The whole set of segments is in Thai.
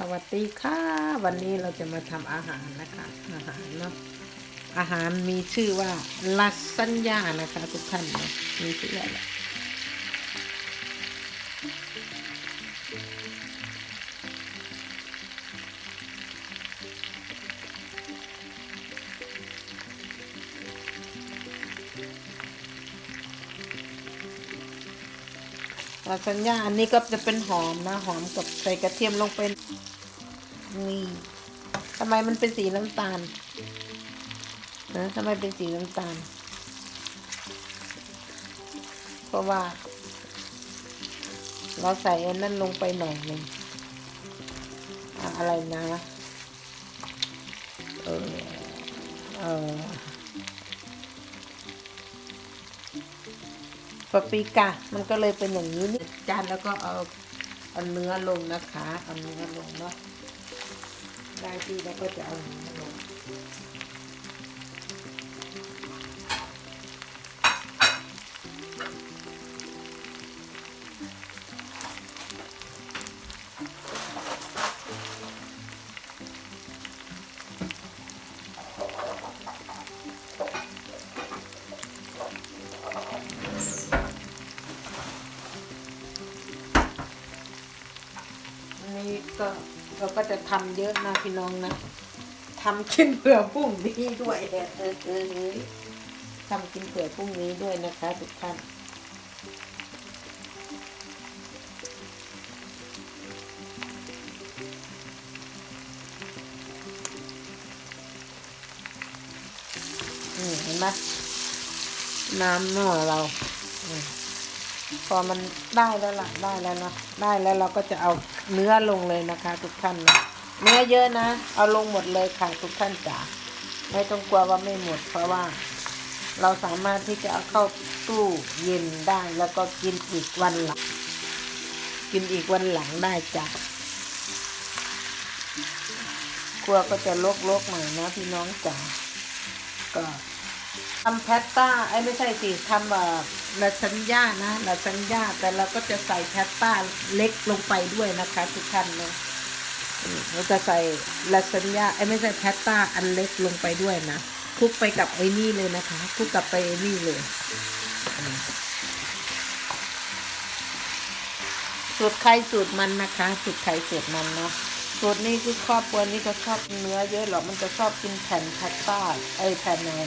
สวัสดีค่ะ วันนี้เราจะมาทำอาหารนะคะ อาหารเนาะอาหารมีชื่อว่าลาซานญ่านะคะ ทุกท่านเนาะมีชื่ออะไรลาซานญ่าอันนี้ก็จะเป็นหอมนะ หอมกับใส่กระเทียมลงไป นี่ทำไมมันเป็นสีน้ำตาลนะทำไมเป็นสีน้ำตาล เพราะว่า เราใส่อันนั้นลงไปหน่อยหนึ่งอะไรนะ เออ เออปาปริกามันก็เลยเป็นอย่างนี้นี่จานแล้วก็เอาเอาเนื้อลงนะคะ เอาเนื้อลงเนาะ ได้ที่แล้วก็จะเอาเนื้อลงอันนี้ก็ เราก็จะทำเยอะนะพี่น้องนะทำกินเผื่อพรุ่งนี้ด้วยเออเออทำกินเผื่อพรุ่งนี้ด้วยนะคะทุกท่านอืมเห็นไหมน้ำหม้อเรา พอมันได้แล้วล่ะได้แล้วนะได้แล้วเราก็จะเอาเนื้อลงเลยนะคะ ทุกท่านนะเนื้อเยอะนะ เอาลงหมดเลยค่ะทุกท่านจ๋าไม่ต้องกลัวว่าไม่หมด เพราะว่า เราสามารถที่จะเอาเข้าตู้เย็นได้แล้วก็กินอีกวันหลังกินอีกวันหลังได้จ้ะครัวก็จะลกๆหน่อยนะพี่น้องจ๋าก็ทำแพตต้าไอ้ไม่ใช่สิทำแบบ ลาซานญ่านะลาซานญ่าแต่เราก็จะใส่แพตต้าเล็กลงไปด้วยนะคะ ทุกท่านเลยอืมเราจะใส่ลาซานญ่าไอ้ไม่ใช่แพตต้าอันเล็กลงไปด้วยนะคลุกไปกับไอ้นี่เลยนะคะคลุกกับไปไอ้นี่เลยอืมสูตรใครสูตรมันนะคะสูตรใครสูตรมันเนาะสูตรนี้คือครอบครัวนี้ก็ชอบเนื้อเยอะหรอกมันจะชอบกินแผ่นแพตต้าไอ้แผ่นอะไร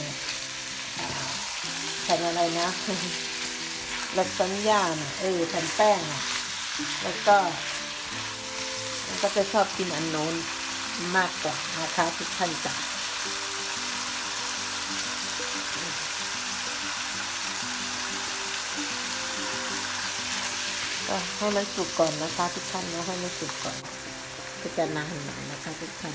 แผ่นอะไรนะ ลัซานญ่าน่ะเออแผ่นแป้งน่ะแล้วก็ มันก็จะชอบกินอันโน้นมากกว่านะคะทุกท่านจ้ะก็ให้มันสุกก่อนนะคะ ทุกท่านนะให้มันสุกก่อนก็จะนานหน่อยนะคะทุกท่าน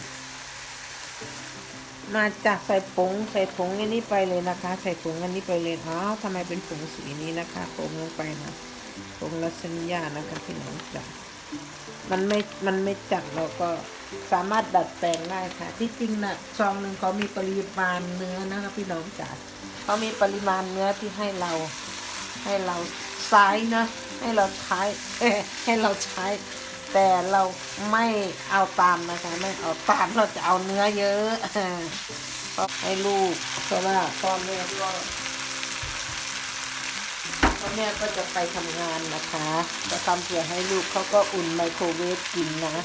มาจากใส่ผงใส่ผงอันนี้ไปเลยนะคะ ใส่ผงอันนี้ไปเลยอ้าวทำไมเป็นผงสีนี้นะคะผงลงไปนะผงลาซานญ่านะคะพี่น้องจ๋ามันไม่มันไม่จัดเราก็สามารถดัดแปลงได้ค่ะ ที่จริงนะ่ะซองหนึ่งเขามีปริมาณเนื้อนะคะพี่น้องจ๋าเขามีปริมาณเนื้อที่ให้เรา ให้เราใช้นะ ให้เราใช้ให้เราใช้ แต่เราไม่เอาตามนะคะ ไม่เอาตามเราจะเอาเนื้อเยอะให้ลูกเพราะว่าพ่อแม่ก็พ่อแม่ก็จะไปทำงานนะคะจะทำเผื่อให้ลูกเขาก็อุ่นไมโครเวฟกินนะ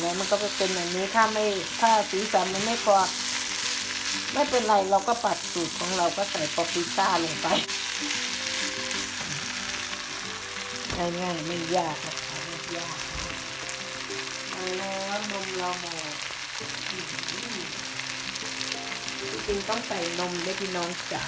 แล้วมันก็จะเป็นอย่างนี้ถ้าไม่ถ้าสีสันมันไม่พอไม่เป็นไรเราก็ปัดสูตรของเราก็ใส่ปอปริก้าลงไป ง่ายๆไม่ยากนะคะไม่ยากเอาแล้วนมเราหมดจริงๆต้องใส่นมได้พี่น้องจ๋า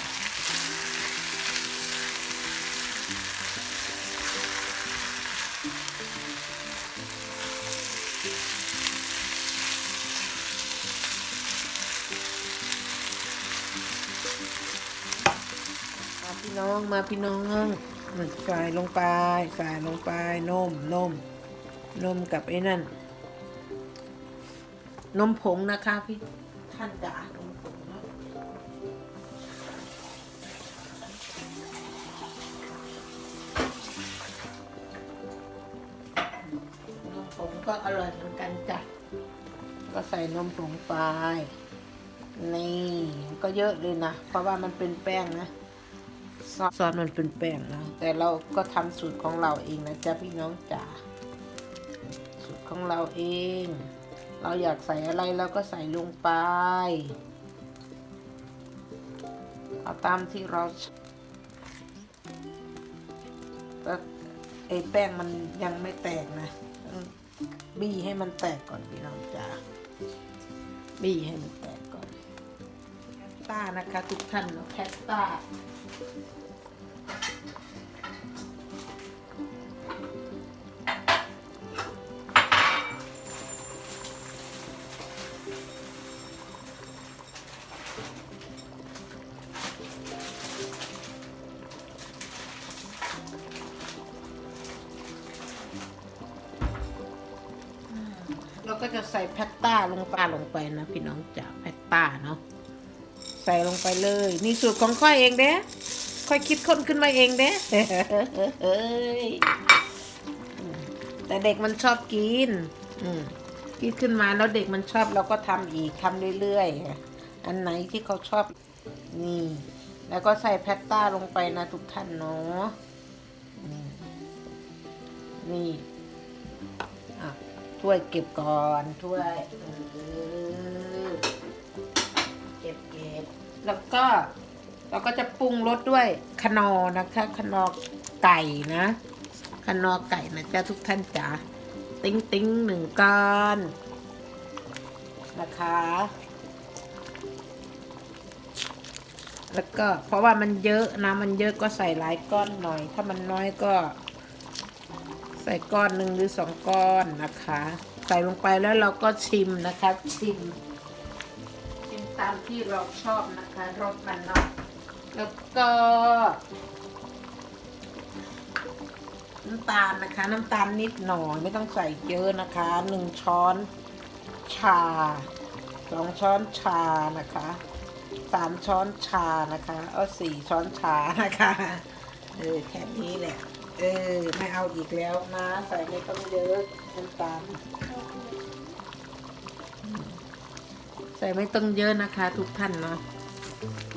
มาพี่น้องมาพี่น้อง ใส่ลงไปใส่ลงไปนมนมนมกับไอ้นั่น นมผงนะคะพี่ท่านจ๋านมผงนะมก็อร่อยเหมือนกันจ้ะก็ใส่นมผงไปนี่ก็เยอะเลยนะ เพราะว่ามันเป็นแป้งนะ ซอสซอสมันเป็นแป้งนะแต่เราก็ทำสูตรของเราเองนะจ๊ะพี่น้องจ๋าสูตรของเราเอง เราอยากใส่อะไรเราก็ใส่ลงไปเอาตามที่เราแต่ไอ้แป้งมันยังไม่แตกนะบี้ให้มันแตกก่อนพี่น้องจ๋าบี้ให้มัน ต้านะคะ ทุกท่านเนาะแพสต้าเราก็จะใส่แพตต้าลงปลาลงไปนะพี่น้องจ๋าแพตต้าเนาะ ใส่ลงไปเลย นี่สูตรของค่อยเองเด้ค่อยคิดค้นขึ้นมาเองเด้แต่เด็กมันชอบกินอืมคิดขึ้นมาแล้วเด็กมันชอบเราก็ทำอีกทำเรื่อยๆอันไหนที่เขาชอบนี่ แล้วก็ใส่แพตต้าลงไปนะทุกท่านเนาะนี่ถ้วยเก็บก่อนถ้วยเออ แล้วก็เราก็จะปรุงรสด้วยคนอนะคะคนอไก่นะคนอไก่นะจ๊ะทุกท่านจ๋าติ้งติ้งหนึ่งก้อนนะคะ แล้วก็เพราะว่ามันเยอะนะมันเยอะก็ใส่หลายก้อนหน่อย ถ้ามันน้อยก็ ใส่ก้อนหนึ่งหรือสองก้อนนะคะ ใส่ลงไปแล้วเราก็ชิมนะคะชิม ตามที่เราชอบนะคะรสมันเนาะแล้วก็น้ำตาลนะคะ น้ำตาลนิดหน่อยไม่ต้องใส่เยอะนะคะหนึ่งช้อนชาสองช้อนชานะคะสามช้อนชานะคะเอาสี่ช้อนชานะคะเออแค่นี้แหละเออไม่เอาอีกแล้วนะ ใส่ไม่ต้องเยอะน้ำตาล ใส่ไม่ต้องเยอะนะคะ ทุกท่านเนาะ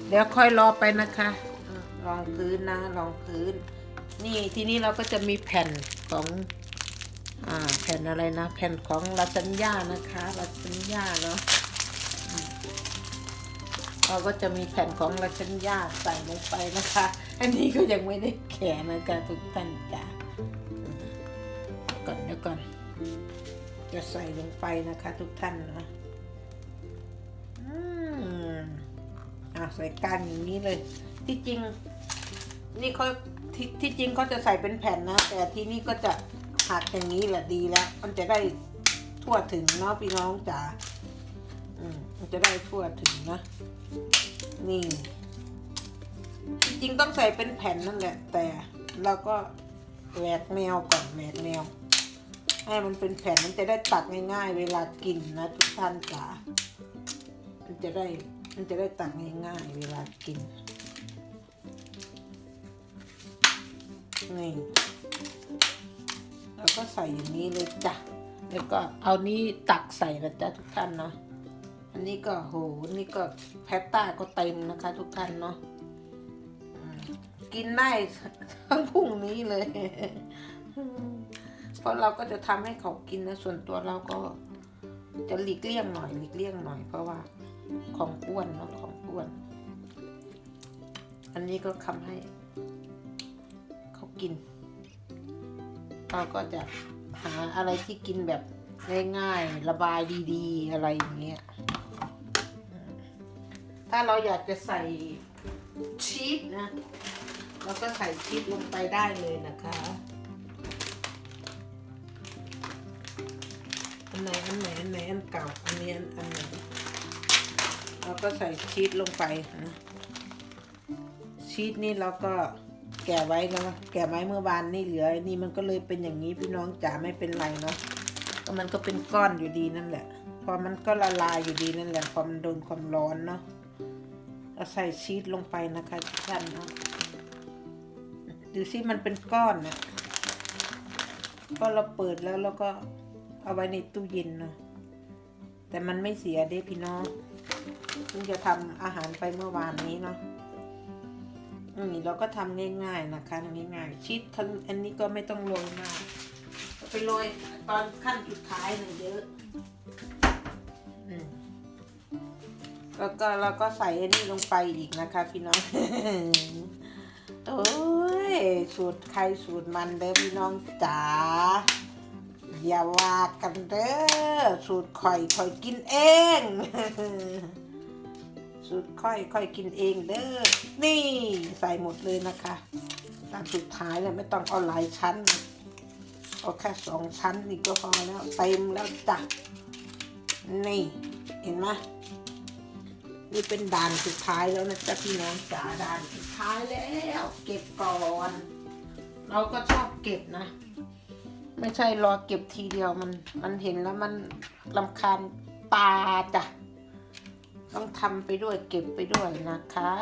เดี๋ยวค่อยรอไปนะคะอืมลองพื้นนะลองพื้น นี่ทีนี้เราก็จะมีแผ่นของอ่าแผ่นอะไรนะ แผ่นของลาซานญ่านะคะลาซานญ่าเนาะเราก็จะมีแผ่นของลาซานญ่าใส่ลงไปนะคะ อันนี้ก็ยังไม่ได้แขะนะคะทุกท่านจ้ะก่อนเดี๋ยวก่อนจะใส่ลงไปนะคะทุกท่านนะ อะใส่กันอย่างนี้เลย ที่จริง นี่เขาที่ที่จริงเขาจะใส่เป็นแผ่นนะ แต่ที่นี่ก็จะหักอย่างนี้แหละดีแล้ว มันจะได้ทั่วถึงเนาะพี่น้องจ๋าอืมมันจะได้ทั่วถึงนะนี่ จริงๆต้องใส่เป็นแผ่นนั่นแหละ แต่เราก็แหวกแนวก่อนแหวกแนว ให้มันเป็นแผ่นมันจะได้ตัดง่ายๆ เวลากินนะทุกท่านจ๋ามันจะได้ มันจะได้ตัดง่ายๆเวลากิน นี่เราก็ใส่อย่างนี้เลยจ้ะ แล้วก็เอานี้ตักใส่นะจ๊ะทุกท่านเนาะ อันนี้ก็โห นี่ก็แพตต้าก็เต็มนะคะ ทุกท่านเนาะกินได้ทั้งพรุ่งนี้เลย เพราะเราก็จะทำให้เขากินนะ ส่วนตัวเราก็จะหลีกเลี่ยงหน่อยหลีกเลี่ยงหน่อยเพราะว่า ของอ้วนเนาะของอ้วน อันนี้ก็ทำให้เขากิน เราก็จะหาอะไรที่กินแบบง่ายๆระบายดีๆ อะไรอย่างเงี้ย ถ้าเราอยากจะใส่ชีสนะเราก็ใส่ชีสลงไปได้เลยนะคะอันไหนอันไหนอันไหนอันเก่าอันนี้อันอันไหน เราก็ใส่ชีสลงไปนะชีสนี่เราก็แกะไว้แล้วนะแกะไว้เมื่อวานนี่เหลือนี่มันก็เลยเป็นอย่างนี้พี่น้องจ๋าไม่เป็นไรเนาะก็มันก็เป็นก้อนอยู่ดีนั่นแหละ พอมันก็ละลายอยู่ดีนั่นแหละพอมันโดนความร้อนเนาะเราใส่ชีสลงไปนะคะท่านเนาะดูสิมันเป็นก้อนนะพอเราเปิดแล้วเราก็เอาไว้ในตู้เย็นเนาะแต่มันไม่เสียเด้พี่น้อง เพิ่งจะทำอาหารไปเมื่อวานนี้เนาะอืมเราก็ทำง่ายๆนะคะง่ายๆชีสทั้งอันนี้ก็ไม่ต้องโรยมากไปโรยตอนขั้นสุดท้ายหน่อยเยอะแล้วก็เราก็ใส่อันนี้ลงไปอีกนะคะ พี่น้องโอ้ยสูตรใครสูตรมันเด้อพี่น้องจ๋าอย่าว่ากันเด้อสูตรข่อยข่อยกินเอง สูตรค่อยค่อยกินเองเด้อ นี่ใส่หมดเลยนะคะ ตามสุดท้ายเลยไม่ต้องเอาหลายชั้น เอาแค่สองชั้นนี่ก็พอแล้วเต็มแล้วจ้ะ นี่ เห็นไหมนี่เป็นด่านสุดท้ายแล้วนะจ๊ะพี่น้องจ๋าด่านสุดท้ายแล้ว เก็บก่อน เราก็ชอบเก็บนะ ไม่ใช่รอเก็บทีเดียวมัน มันเห็นแล้วมันลำคาญตาจ้ะ ต้องทำไปด้วยเก็บไปด้วยนะคะ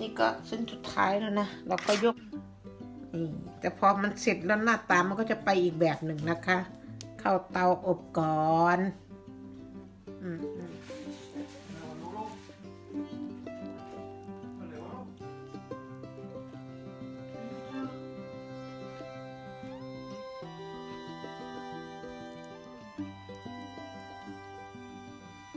นี่ก็เส้นสุดท้ายแล้วนะ เราก็ยกนี่แต่พอมันเสร็จแล้วหน้าตามันก็จะไปอีกแบบหนึ่งนะคะ เข้าเตาอบก่อน อืม